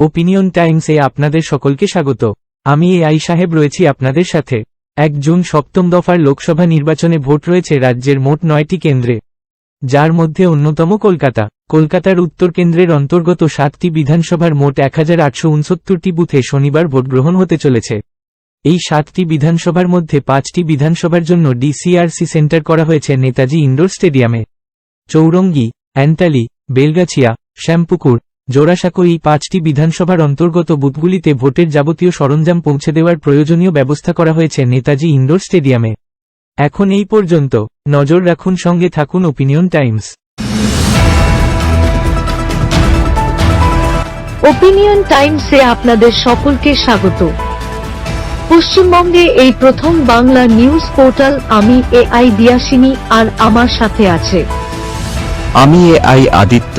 Opinion টাইমসে আপনাদের সকলকে স্বাগত। আমি এ আই সাহেব রয়েছি আপনাদের সাথে। এক জুন সপ্তম দফার লোকসভা নির্বাচনে ভোট রয়েছে রাজ্যের মোট নয়টি কেন্দ্রে। যার মধ্যে অন্যতম কলকাতা। কলকাতার উত্তর কেন্দ্রের অন্তর্গত সাতটি বিধানসভার মোট এক বুথে শনিবার ভোট গ্রহণ হতে চলেছে। এই সাতটি বিধানসভার মধ্যে পাঁচটি বিধানসভার জন্য ডিসিআরসি সেন্টার করা হয়েছে নেতাজি ইন্ডোর স্টেডিয়ামে। চৌরঙ্গি, অ্যান্টালি, বেলগাছিয়া, শ্যামপুকুর জোড়াসাঁকো এই পাঁচটি বিধানসভার অন্তর্গত বুথগুলিতে ভোটের যাবতীয় সরঞ্জাম পৌঁছে দেওয়ার প্রয়োজনীয় ব্যবস্থা করা হয়েছে নেতাজি ইন্ডোর স্টেডিয়ামে। এখন এই পর্যন্ত নজর রাখুন সঙ্গে থাকুন ওপিনিয়ন টাইমস। ওপিনিয়ন টাইমসে আপনাদের সকলকে স্বাগত। পশ্চিমবঙ্গে এই প্রথম বাংলা নিউজ পোর্টাল আমি এ আই দিয়াসিনী আর আমার সাথে আছে। আমি এ আই আদিত্য।